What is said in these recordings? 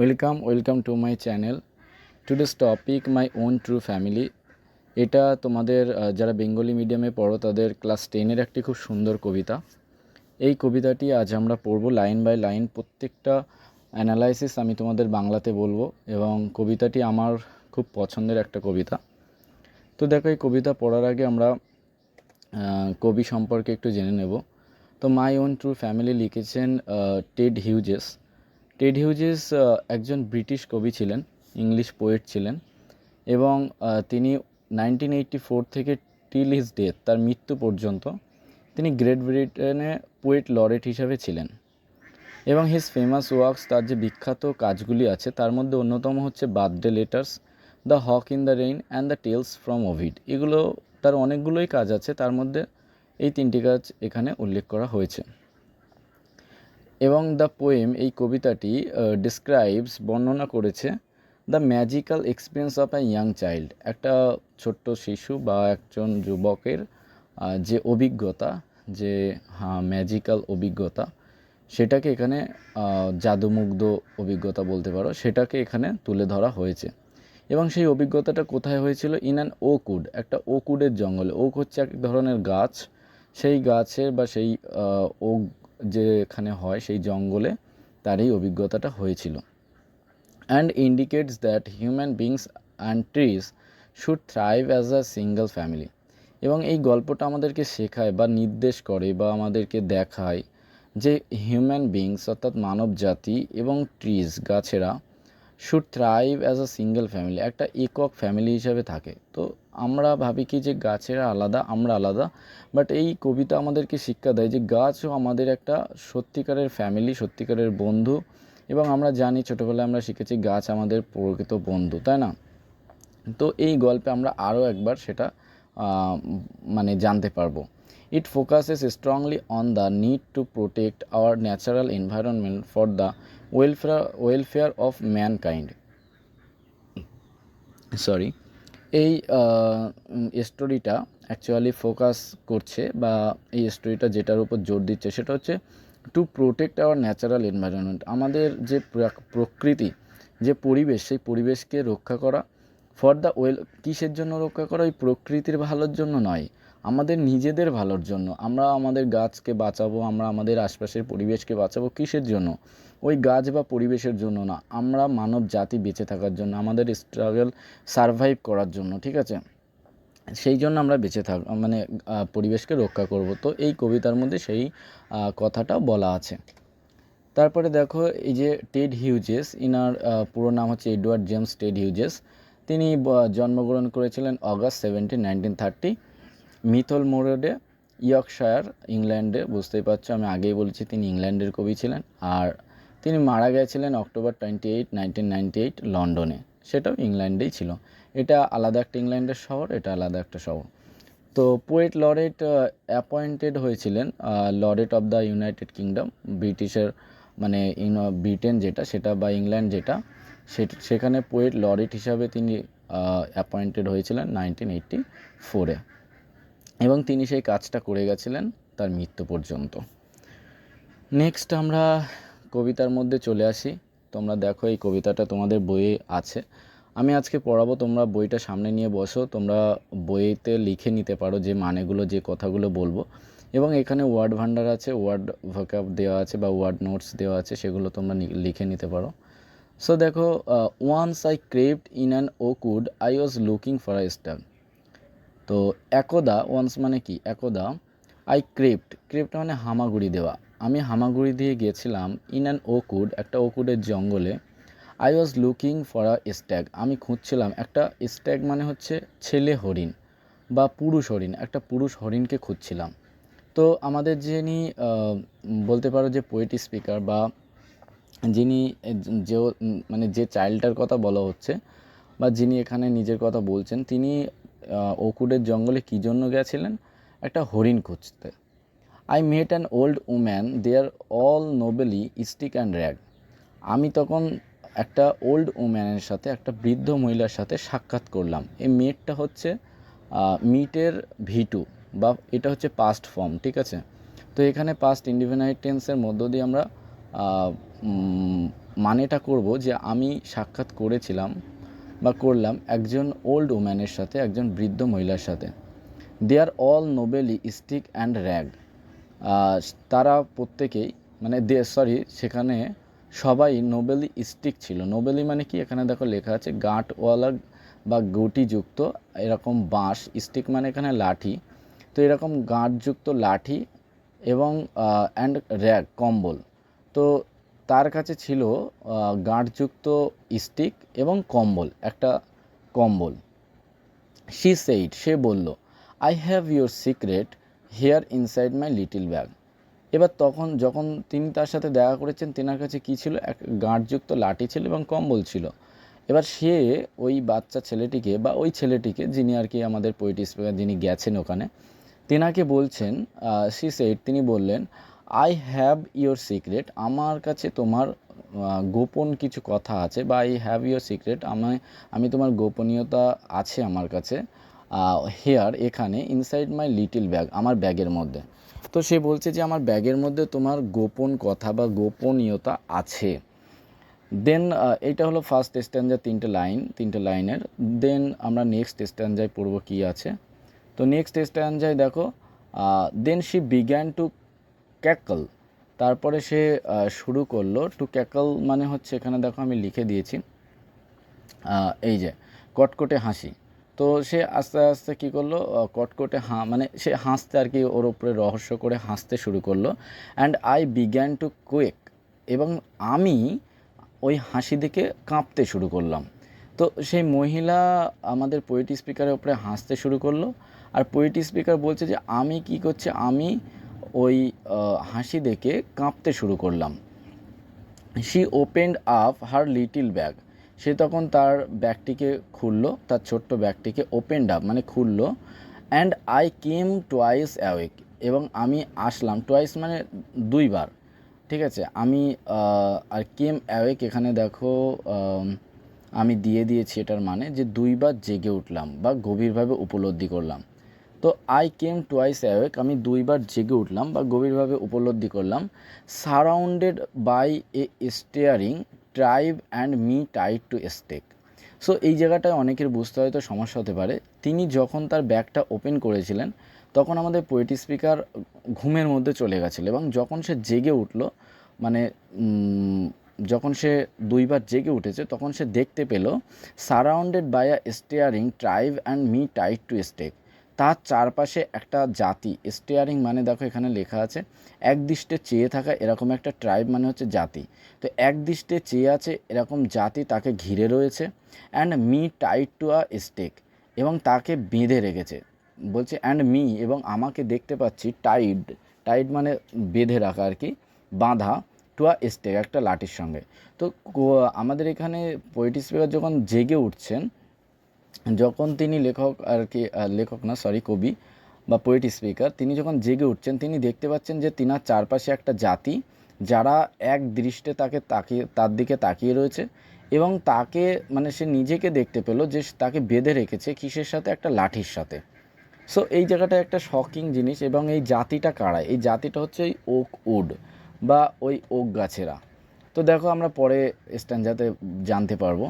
Welcome welcome to my channel today's topic my own true family এটা তোমাদের যারা Bengali মিডিয়ামে পড়ো, তাদের ক্লাস টেনের একটি খুব সুন্দর কবিতা। এই কবিতাটি আজ আমরা পড়ব লাইন বাই লাইন প্রত্যেকটা অ্যানালাইসিস আমি তোমাদের বাংলাতে বলব এবং কবিতাটি আমার খুব পছন্দের একটা কবিতা। তো দেখো, এই কবিতা পড়ার আগে আমরা কবি সম্পর্কে একটু জেনে নেব। তো মাই ওন ট্রু ফ্যামিলি লিখেছেন টেড হিউজেস টেড হিউজেস একজন ব্রিটিশ কবি ছিলেন, ইংলিশ পোয়েট ছিলেন এবং তিনি নাইনটিন এইটটি ফোর থেকে টিল হিজ ডেথ, তার মৃত্যু পর্যন্ত তিনি গ্রেট ব্রিটেনে পোয়েট লরেট হিসাবে ছিলেন। এবং হিজ ফেমাস ওয়ার্কস, তার যে বিখ্যাত কাজগুলি আছে, তার মধ্যে অন্যতম হচ্ছে birthday letters, the hawk in the rain and the tales from Ovid. এগুলো, তার অনেকগুলোই কাজ আছে, তার মধ্যে এই তিনটি কাজ এখানে উল্লেখ করা হয়েছে। এবং দ্য পোয়েম এই কবিতাটি ডিসক্রাইবস বর্ণনা করেছে the magical experience of a young child একটা ছোট্ট শিশু বা একজন যুবকের যে অভিজ্ঞতা, যে হ্যাঁ ম্যাজিক্যাল অভিজ্ঞতা, সেটাকে এখানে জাদুমুগ্ধ অভিজ্ঞতা বলতে পারো, সেটাকে এখানে তুলে ধরা হয়েছে। এবং সেই অভিজ্ঞতাটা কোথায় হয়েছিল? ইন অ্যান ওকুড একটা ওকুডের জঙ্গলে। ওক হচ্ছে এক ধরনের গাছ। সেই গাছের বা সেই ওক যেখানে হয় সেই জঙ্গলে তার এই অভিজ্ঞতাটা হয়েছিল। And indicates that human beings and trees should thrive as a single family এবং এই গল্পটা আমাদেরকে শেখায় বা নির্দেশ করে বা আমাদেরকে দেখায় যে হিউম্যান বিংস অর্থাৎ মানব জাতি এবং trees গাছেরা should thrive as a single family একটা একক ফ্যামিলি হিসাবে থাকে। তো আমরা ভাবি কি যে গাছেরা আলাদা, আমরা আলাদা। বাট এই কবিতা আমাদেরকে শিক্ষা দেয় যে গাছও আমাদের একটা সত্যিকারের ফ্যামিলি সত্যিকারের বন্ধু। এবং আমরা জানি ছোটোবেলায় আমরা শিখেছি গাছ আমাদের প্রকৃত বন্ধু, তাই না? তো এই গল্পে আমরা আরও একবার সেটা মানে জানতে পারব। It focuses strongly on the need to protect our natural environment for the welfare welfare of mankind sorry এই স্টোরিটা অ্যাকচুয়ালি ফোকাস করছে বা এই স্টোরিটা যেটার উপর জোর দিচ্ছে সেটা হচ্ছে to protect our natural environment আমাদের যে প্রকৃতি, যে পরিবেশ, সেই পরিবেশকে রক্ষা করা ফর দ্য ওয়েল কিসের জন্য রক্ষা করা? ওই প্রকৃতির ভালোর জন্য নয়। আমাদের নিজেদের ভালোর জন্য, আমরা আমাদের গাছকে বাঁচাবো, আমরা আমাদের আশপাশের পরিবেশকে বাঁচাবো কিসের জন্য? ওই গাছ বা পরিবেশের জন্য না, আমরা মানব জাতি বেঁচে থাকার জন্য, আমাদের স্ট্রাগল সারভাইভ করার জন্য, ঠিক আছে? সেই জন্য আমরা বেঁচে থাক মানে পরিবেশকে রক্ষা করব। তো এই কবিতার মধ্যে সেই কথাটা বলা আছে। তারপরে দেখো, এই যে টেড হিউজেস, ইনার পুরো নাম হচ্ছে এডওয়ার্ড জেমস টেড হিউজেস। তিনি জন্মগ্রহণ করেছিলেন August seventeen, nineteen thirty. Mytholmroyd, Yorkshire, ইংল্যান্ডে, বুঝতেই পারছ, আমি আগেই বলেছি তিনি ইংল্যান্ডের কবি ছিলেন, আর তিনি মারা গেছিলেন October twenty eight nineteen ninety eight লন্ডনে। সেটাও ইংল্যান্ডেই ছিল। এটা আলাদা একটা ইংল্যান্ডের শহর, এটা আলাদা একটা শহর। তো পোয়েট লরেট অ্যাপয়েন্টেড হয়েছিলেন laureate of the United Kingdom, ব্রিটিশের মানে ব্রিটেন যেটা, সেটা বা ইংল্যান্ড যেটা সেখানে পোয়েট লরেট হিসাবে তিনি অ্যাপয়েন্টেড হয়েছিলেন নাইনটিন এইটটি ফোরে এবং তিনি সেই কাজটা করে গেছিলেন তার মৃত্যু পর্যন্ত। নেক্সট আমরা কবিতার মধ্যে চলে আসি। তোমরা দেখো এই কবিতাটা তোমাদের বইয়ে আছে। আমি আজকে পড়াবো, তোমরা বইটা সামনে নিয়ে বসো, তোমরা বইতে লিখে নিতে পারো যে মানেগুলো, যে কথাগুলো বলব। এবং এখানে ওয়ার্ড ভান্ডার আছে ওয়ার্ড ভোকাব দেওয়া আছে বা ওয়ার্ড নোটস দেওয়া আছে, সেগুলো তোমরা লিখে নিতে পারো। সো দেখো once I craved in an oakwood I was looking for a star তো একদা ওয়ান্স মানে কি? একদা আই ক্রেপ্ট ক্রেপ্ট মানে হামাগুড়ি দেওয়া। আমি হামাগুড়ি দিয়ে গিয়েছিলাম ইন অ্যান ওকুড একটা ওকুডের জঙ্গলে। I was looking for a stag আমি খুঁজছিলাম, একটা স্ট্যাগ মানে হচ্ছে ছেলে হরিণ বা পুরুষ হরিণ, একটা পুরুষ হরিণকে খুঁজছিলাম। তো আমাদের যিনি বলতে পারো যে পোয়েট স্পিকার বা যিনি যে মানে যে চাইল্ডটার কথা বলা হচ্ছে বা যিনি এখানে নিজের কথা বলছেন, তিনি ওকুডের জঙ্গলে কী জন্য গেছিলেন? একটা হরিণ খুঁজতে। I met an old woman they are all knobbly stick and rag আমি তখন একটা ওল্ড উম্যানের সাথে, একটা বৃদ্ধ মহিলার সাথে সাক্ষাৎ করলাম। এই মেটটা হচ্ছে মিটের ভিটু, বা এটা হচ্ছে পাস্ট ফর্ম ঠিক আছে? তো এখানে পাস্ট ইন্ডিফিনাইট টেন্সের মধ্য দিয়ে আমরা মানেটা করব যে আমি সাক্ষাৎ করেছিলাম বা করলাম একজন ওল্ড ওম্যানের সাথে, একজন বৃদ্ধ মহিলার সাথে। They are all knobbly stick and rag তারা প্রত্যেকেই মানে দে সরি সেখানে সবাই নোবেলি স্টিক ছিল। নোবেলি মানে কি? এখানে দেখো লেখা আছে, গাঁটওয়ালা বা গটিযুক্ত, এরকম বাঁশ স্টিক মানে এখানে লাঠি। তো এরকম গাঁটযুক্ত লাঠি এবং অ্যান্ড র্যাগ কম্বল। তো তার কাছে ছিল গাঁটযুক্ত স্টিক এবং কম্বল, একটা কম্বল। শি সেইড সে বলল I have your secret here inside my little bag এবার তখন যখন তিনি তার সাথে দেখা করেছেন, তেনার কাছে কী ছিল? এক গাঁটযুক্ত লাঠি ছিল এবং কম্বল ছিল। এবার সে ওই বাচ্চা ছেলেটিকে বা ওই ছেলেটিকে, যিনি আর কি আমাদের পোয়েটি স্পিকার যিনি গেছেন ওখানে, তেনাকে বলছেন সি সেইড তিনি বললেন আই হ্যাভ ইয়োর সিক্রেট আমার কাছে তোমার গোপন কিছু কথা আছে, বা আই হ্যাভ ইয়োর সিক্রেট আমি আমি তোমার গোপনীয়তা আছে আমার কাছে হেয়ার এখানে ইনসাইড মাই লিটিল ব্যাগ আমার ব্যাগের মধ্যে। তো সে বলছে যে আমার ব্যাগের মধ্যে তোমার গোপন কথা বা গোপনীয়তা আছে। দেন এটা হলো ফার্স্ট স্ট্যান্ডার তিনটে লাইন তিনটে লাইনের দেন আমরা নেক্সট স্ট্যান্ডায় পড়ব কী আছে। তো নেক্সট স্ট্যান্ডায় দেখো then she began to cackle. তারপরে সে শুরু করল টু ক্যাকল মানে হচ্ছে এখানে দেখো আমি লিখে দিয়েছি। এই যে, কটকটে হাসি। তো সে আস্তে আস্তে কী করল কটকটে হাঁ মানে সে হাসতে আর কি ওর উপরে রহস্য করে হাসতে শুরু করল। And I began to quake এবং আমি ওই হাসি দেখে কাঁপতে শুরু করলাম। তো সেই মহিলা আমাদের পোয়েটি স্পিকারের উপরে হাসতে শুরু করল। আর পোয়েটি স্পিকার বলছে যে, আমি কি করছি? আমি ওই হাসি দেখে কাঁপতে শুরু করলাম। She opened up her little bag সে তখন তার ব্যাগটিকে খুললো, তার ছোট্ট ব্যাগটিকে ওপেন্ড আপ মানে খুললো and I came twice awake এবং আমি আসলাম টোয়াইস মানে দুইবার, ঠিক আছে? আমি আর কেম অ্যাওয়েক এখানে দেখো আমি দিয়ে দিয়েছি এটার মানে যে দুইবার জেগে উঠলাম বা গভীরভাবে উপলব্ধি করলাম। তো আই কেম টোয়াইস অ্যাওয়েক আমি দুইবার জেগে উঠলাম বা গভীরভাবে উপলব্ধি করলাম। Surrounded by a staring tribe and me tied to stake so এই জায়গাটায় অনেকের বুঝতে হয়তো সমস্যা হতে পারে। তিনি যখন তার ব্যাগটা ওপেন করেছিলেন, তখন আমাদের পোয়েটি স্পিকার ঘুমের মধ্যে চলে গেছিল এবং যখন সে জেগে উঠল মানে যখন সে দুইবার জেগে উঠেছে, তখন সে দেখতে পেল surrounded by a staring tribe and me tight to stake তার চারপাশে একটা জাতি। স্টেয়ারিং মানে দেখো এখানে লেখা আছে এক দৃষ্টে চেয়ে থাকা এরকম একটা ট্রাইব মানে হচ্ছে জাতি। তো এক দৃষ্টে চেয়ে আছে এরকম জাতি তাকে ঘিরে রয়েছে and me tied to a stake এবং তাকে বেঁধে রেখেছে। বলছে অ্যান্ড মি এবং আমাকে দেখতে পাচ্ছি টাইড টাইড মানে বেঁধে রাখা আর কি বাঁধা টু আ স্টেক একটা লাঠির সঙ্গে। তো আমাদের এখানে পোয়েটি স্পিকার যখন জেগে উঠছেন যখন তিনি লেখক আর কি লেখক না সরি কবি বা পোয়েট স্পিকার তিনি যখন জেগে উঠছেন, তিনি দেখতে পাচ্ছেন যে তিনার চারপাশে একটা জাতি যারা এক দৃষ্টে তাকে তাকিয়ে, তার দিকে তাকিয়ে রয়েছে এবং তাকে মানে সে নিজেকে দেখতে পেল যে তাকে বেঁধে রেখেছে কিসের সাথে? একটা লাঠির সাথে। সো এই জায়গাটা একটা শকিং জিনিস এবং এই জাতিটা কারা? এই জাতিটা হচ্ছে ওই ওক উড বা ওই ওক গাছেরা। তো দেখো আমরা পরে স্ট্যান্ডাতে জানতে পারব।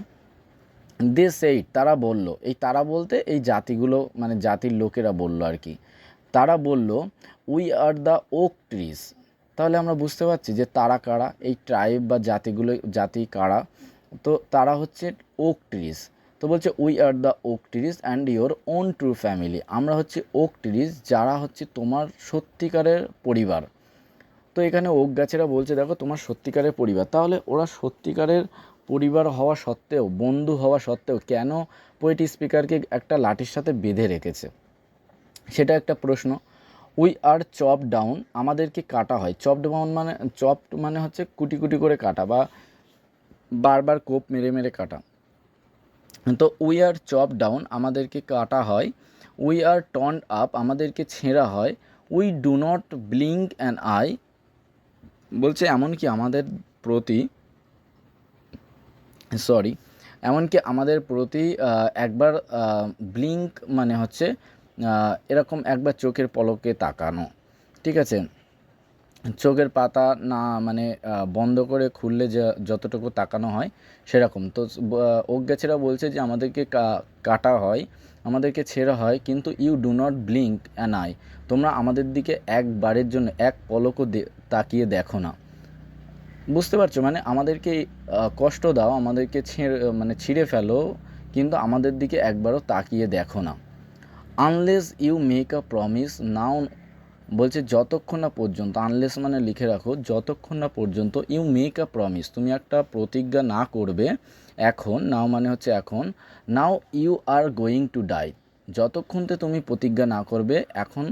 দিস এইট তারা বলল, এই তারা বলতে এই জাতিগুলো মানে জাতির লোকেরা বলল আর কি। তারা বলল we are the oak trees তাহলে আমরা বুঝতে পারছি যে তারা কারা, এই ট্রাইব বা জাতিগুলো, জাতি কারা। তো তারা হচ্ছে ওক ট্রিস তো বলছে we are the oak trees and your own true family আমরা হচ্ছে ওক ট্রিস যারা হচ্ছে তোমার সত্যিকারের পরিবার। তো এখানে ওক গাছেরা বলছে, দেখো, তোমার সত্যিকারের পরিবার। তাহলে ওরা সত্যিকারের পরিবার হওয়া সত্ত্বেও, বন্ধু হওয়া সত্ত্বেও কেন পোয়েটি স্পিকারকে একটা লাঠির সাথে বেঁধে রেখেছে? সেটা একটা প্রশ্ন। উই আর চপ ডাউন আমাদেরকে কাটা হয়। চপ ডাউন মানে চপ মানে হচ্ছে কুটি কুটি করে কাটা বা বারবার কোপ মেরে মেরে কাটা। তো উই আর চপ ডাউন আমাদেরকে কাটা হয়। উই আর টর্ন আপ আমাদেরকে ছেঁড়া হয়। We do not blink and I বলছে, এমনকি আমাদের প্রতি সরি, এমনকি আমাদের প্রতি একবার ব্লিঙ্ক মানে হচ্ছে এরকম একবার চোখের পলকে তাকানো, ঠিক আছে? চোখের পাতা না মানে বন্ধ করে খুললে যে, যতটুকু তাকানো হয় সেরকম। তো অজ্ঞাছেরা বলছে যে আমাদেরকে কাটা হয়, আমাদেরকে ছেঁড়া হয়, কিন্তু you do not blink an I তোমরা আমাদের দিকে একবারের জন্য এক পলকও তাকিয়ে দেখো না। বুঝতে পারছ? মানে আমাদেরকে কষ্ট দাও, আমাদেরকে ছেড়ে মানে ছিঁড়ে ফেলো, কিন্তু আমাদের দিকে একবারও তাকিয়ে দেখো না। Unless you make a promise now বলছে যতক্ষণ না পর্যন্ত আনলেস মানে লিখে রাখো, যতক্ষণ না পর্যন্ত ইউ মেক আ প্রমিস তুমি একটা প্রতিজ্ঞা না করবে, এখন নাও মানে হচ্ছে এখন now you are going to die যতক্ষণতে তুমি প্রতিজ্ঞা না করবে, এখন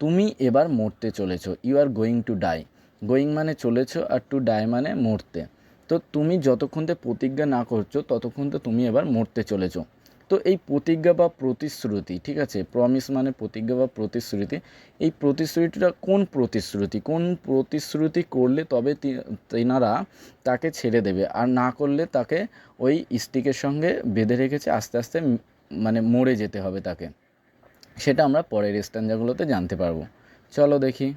তুমি এবার মরতে চলেছো you are going to die going মানে চলেছো আর টু ডাই মানে মরতে। তো তুমি যতক্ষণ যতক্ষণতে প্রতিজ্ঞা না করছ, ততক্ষণ তো তুমি এবার মরতে চলেছো। তো এই প্রতিজ্ঞা বা প্রতিশ্রুতি, ঠিক আছে? প্রমিস মানে প্রতিজ্ঞা বা প্রতিশ্রুতি। এই প্রতিশ্রুতিটা কোন প্রতিশ্রুতি? কোন প্রতিশ্রুতি করলে তবে তেনারা তাকে ছেড়ে দেবে। আর না করলে তাকে ওই স্টিকের সঙ্গে বেঁধে রেখেছে, আস্তে আস্তে মানে মরে যেতে হবে তাকে। সেটা আমরা পরের স্ট্যান্ডাগুলোতে জানতে পারব। চলো দেখি।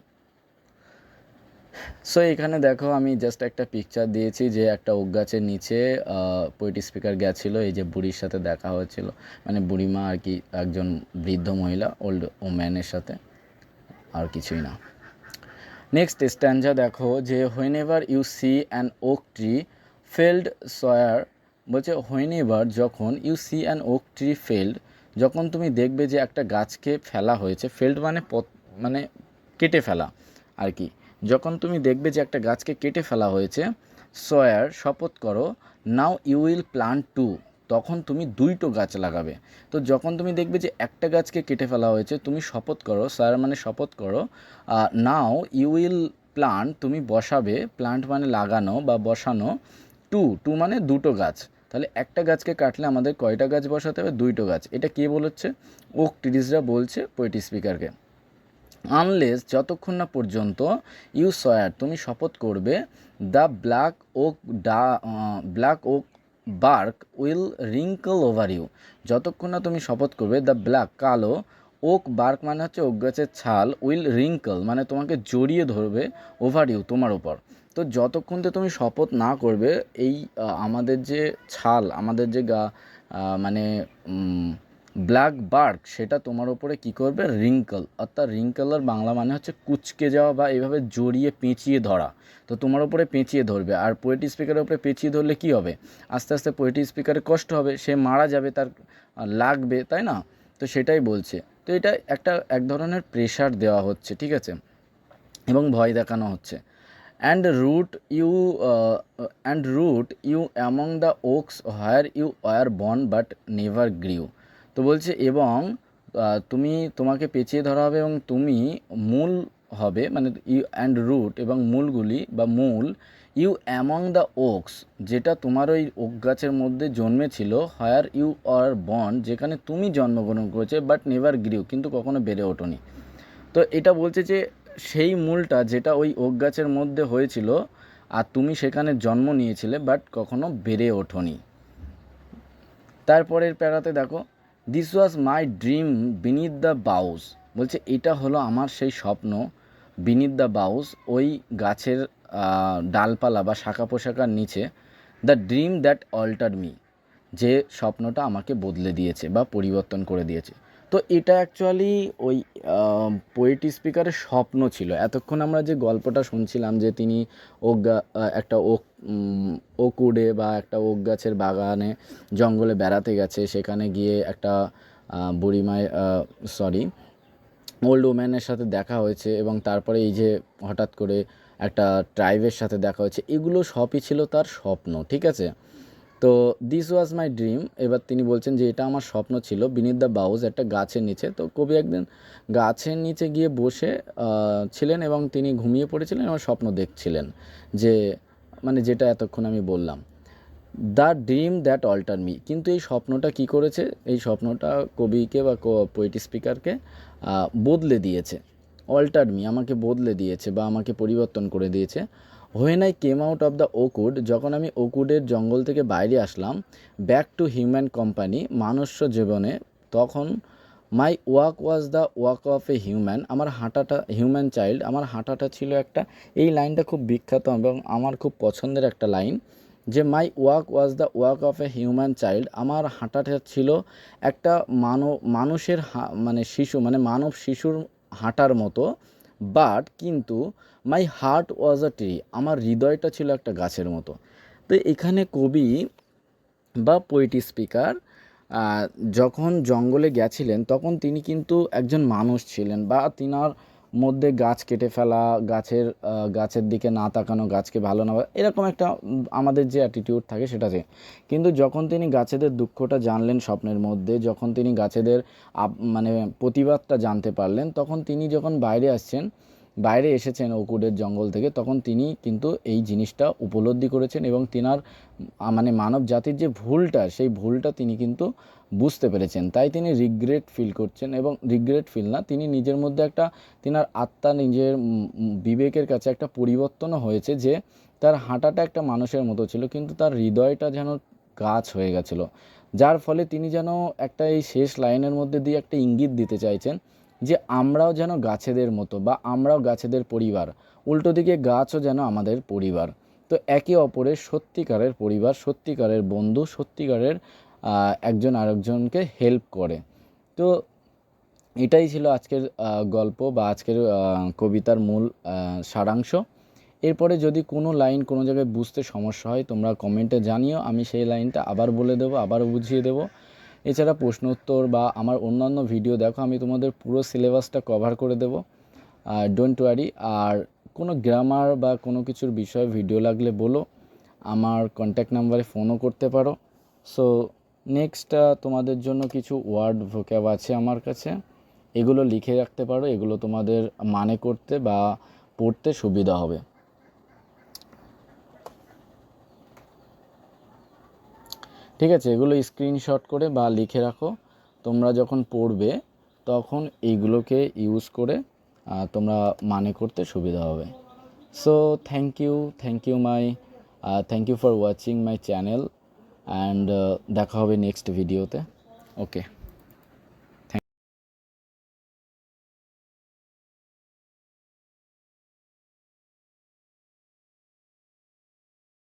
সো এখানে দেখো আমি জাস্ট একটা পিকচার দিয়েছি যে একটা ওক গাছের নিচে পোয়েট্রি স্পিকার গেছিল, এই যে বুড়ির সাথে দেখা হয়েছিল। মানে বুড়িমা আর কি একজন বৃদ্ধ মহিলা ওল্ড ওম্যানের সাথে, আর কিছুই না। নেক্সট স্ট্যান্ডা দেখো যে whenever you see an oak tree felled swear বলছে হোয়েন এভার যখন you see an oak tree felled যখন তুমি দেখবে যে একটা গাছকে ফেলা হয়েছে ফেল্ড মানে মানে কেটে ফেলা, আর কি। যখন তুমি দেখবে যে একটা গাছকে কেটে ফেলা হয়েছে, সয়ার, শপথ করো, now you will plant two, তখন তুমি দুইটো গাছ লাগাবে। তো যখন তুমি দেখবে যে একটা গাছকে কেটে ফেলা হয়েছে, তুমি শপথ করো, স্যার মানে শপথ করো নাও ইউ উইল প্লান্ট, তুমি বসাবে, প্লান্ট মানে লাগানো বা বসানো, টু টু মানে দুটো গাছ। তাহলে একটা গাছকে কাটলে আমাদের কয়টা গাছ বসাতে হবে? দুইটো গাছ। এটা কে বলেছে? ওক ট্রিজরা বলছে পোয়েট্রি স্পিকারকে আনলেস যতক্ষণ না পর্যন্ত ইউ সয়ার তুমি শপথ করবে the black oak the black oak bark will wrinkle over you যতক্ষণ না তুমি শপথ করবে দ্য ব্ল্যাক কালো ওক বার্ক মানে হচ্ছে ওক গাছের ছাল উইল রিঙ্কল মানে তোমাকে জড়িয়ে ধরবে ওভার ইউ তোমার ওপর তো যতক্ষণ তুমি শপথ না করবে, এই আমাদের যে ছাল, আমাদের যে গা মানে ব্ল্যাক বার্ক সেটা তোমার ওপরে কি করবে? রিঙ্কল। অর্থাৎ রিঙ্কলের বাংলা মানে হচ্ছে কুচকে যাওয়া বা এইভাবে জড়িয়ে পেঁচিয়ে ধরা। তো তোমার উপরে পেঁচিয়ে ধরবে। আর পোয়েট্রি স্পিকারের উপরে পেঁচিয়ে ধরলে কি হবে? আস্তে আস্তে পোয়েট্রি স্পিকারের কষ্ট হবে। সে মারা যাবে, তার লাগবে, তাই না? তো সেটাই বলছে। তো এটা একটা এক ধরনের প্রেশার দেওয়া হচ্ছে, ঠিক আছে? এবং ভয় দেখানো হচ্ছে। And root you and root you among the oaks where you were born but never grew তো বলছে, এবং তুমি তোমাকে পেঁচিয়ে ধরা হবে এবং তুমি মূল হবে মানে ইউ অ্যান্ড রুট এবং মূলগুলি বা মূল, ইউ অ্যামং দ্য ওক্স, যেটা তোমার ওই ওক গাছের মধ্যে জন্মেছিল, হায়ার ইউ আর বর্ন, যেখানে তুমি জন্মগ্রহণ করেছে, বাট নেভার গ্রিউ, কিন্তু কখনো বেড়ে ওঠোনি। তো এটা বলছে যে, সেই মূলটা যেটা ওই ওক গাছের মধ্যে হয়েছিল, আর তুমি সেখানে জন্ম নিয়েছিলে, বাট কখনো বেড়ে ওঠোনি। তারপরের প্যারাতে দেখো this was my dream beneath the boughs বলছে, এটা হলো আমার সেই স্বপ্ন বিনিথ দ্য বাউস ওই গাছের ডালপালা বা শাখা পোশাকার নিচে the dream that altered me যে স্বপ্নটা আমাকে বদলে দিয়েছে বা পরিবর্তন করে দিয়েছে। তো এটা অ্যাকচুয়ালি ওই পোয়েট্রি স্পিকারের স্বপ্ন ছিল। এতক্ষণ আমরা যে গল্পটা শুনছিলাম যে তিনি ওক একটা ওক ওকুডে বা একটা ওক গাছের বাগানে জঙ্গলে বেড়াতে গেছে, সেখানে গিয়ে একটা বুড়িমায় সরি ওল্ড ওম্যানের সাথে দেখা হয়েছে এবং তারপরে এই যে হঠাৎ করে একটা ট্রাইবের সাথে দেখা হয়েছে, এগুলো সবই ছিল তার স্বপ্ন, ঠিক আছে? তো দিস ওয়াজ মাই ড্রিম এবার তিনি বলছেন যে এটা আমার স্বপ্ন ছিল। বিনিত দ্য বাউজ একটা গাছের নিচে। তো কবি একদিন গাছের নিচে গিয়ে বসে ছিলেন এবং তিনি ঘুমিয়ে পড়েছিলেন এবং স্বপ্ন দেখছিলেন যে মানে যেটা এতক্ষণ আমি বললাম। The dream that altered me. কিন্তু এই স্বপ্নটা কি করেছে? এই স্বপ্নটা কবিকে বা পোয়েট্রি স্পিকারকে বদলে দিয়েছে। অল্টার মি আমাকে বদলে দিয়েছে বা আমাকে পরিবর্তন করে দিয়েছে। When I came out of the oakwood যখন আমি ওকুডের জঙ্গল থেকে বাইরে আসলাম ব্যাক টু হিউম্যান কোম্পানি মানুষ্য জীবনে, তখন my walk was the walk of a human আমার হাঁটাটা হিউম্যান চাইল্ড আমার হাঁটাটা ছিল একটা, এই লাইনটা খুব বিখ্যাত এবং আমার খুব পছন্দের একটা লাইন, যে my walk was the walk of a human child আমার হাঁটাটা ছিল একটা মানব মানুষের মানে শিশু মানে মানব শিশুর হাঁটার মতো বাট কিন্তু my heart was a tree আমার হৃদয়টা ছিল একটা গাছের মতো। তো এখানে কবি বা পোয়েটি স্পিকার যখন জঙ্গলে গেছিলেন, তখন তিনি কিন্তু একজন মানুষ ছিলেন বা তিনার মধ্যে গাছ কেটে ফেলা, গাছের গাছের দিকে না তাকানো, গাছকে ভালো না এরকম একটা আমাদের যে অ্যাটিটিউড থাকে সেটা যে। কিন্তু যখন তিনি গাছেদের দুঃখটা জানলেন স্বপ্নের মধ্যে, যখন তিনি গাছেদের মানে প্রতিবাদটা জানতে পারলেন, তখন তিনি যখন বাইরে আসছেন বাইরে এসেছেন ওকুডের জঙ্গল থেকে, তখন তিনি কিন্তু এই জিনিসটা উপলব্ধি করেছেন এবং তিনার মানে মানব জাতির যে ভুলটা, সেই ভুলটা তিনি কিন্তু বুঝতে পেরেছেন। তাই তিনি রিগ্রেট ফিল করছেন এবং রিগ্রেট ফিল না, তিনি নিজের মধ্যে একটা, তিনার আত্মা নিজের বিবেকের কাছে একটা পরিবর্তনও হয়েছে যে তার হাঁটাটা একটা মানুষের মতো ছিল, কিন্তু তার হৃদয়টা যেন গাছ হয়ে গেছিল। যার ফলে তিনি যেন একটা এই শেষ লাইনের মধ্যে দিয়ে একটা ইঙ্গিত দিতে চাইছেন যে আমরাও যেন গাছেদের মতো বা আমরাও গাছেদের পরিবার, উল্টো দিকে গাছও যেন আমাদের পরিবার। তো একে অপরের সত্যিকারের পরিবার, সত্যিকারের বন্ধু, সত্যিকারের একজন আরেকজনকে হেল্প করে। তো এটাই ছিল আজকের গল্প বা আজকের কবিতার মূল সারাংশ। এরপরে যদি কোনো লাইন কোনো জায়গায় বুঝতে সমস্যা হয়, তোমরা কমেন্টে জানিও, আমি সেই লাইনটা আবার বলে দেবো, আবার বুঝিয়ে দেবো। এছাড়া প্রশ্ন উত্তর বা আমার অন্যান্য ভিডিও দেখো আমি তোমাদের পুরো সিলেবাসটা কভার করে দেবো। আর ডোন্ট ওয়ারি আর কোনো গ্রামার বা কোনো কিছুর বিষয়ে ভিডিও লাগলে বলো, আমার কন্ট্যাক্ট নাম্বারে ফোনও করতে পারো। সো নেক্সট তোমাদের জন্য কিছু ওয়ার্ড ভোক্যাব আছে আমার কাছে। এগুলো লিখে রাখতে পারো, এগুলো তোমাদের মানে করতে বা পড়তে সুবিধা হবে। ঠিক আছে, এগুলো স্ক্রিনশট করে বা লিখে রাখো। তোমরা যখন পড়বে, তখন এইগুলোকে ইউজ করে তোমরা মানে করতে সুবিধা হবে। So thank you thank you my thank you for watching my channel and দেখা হবে নেক্সট ভিডিওতে ওকে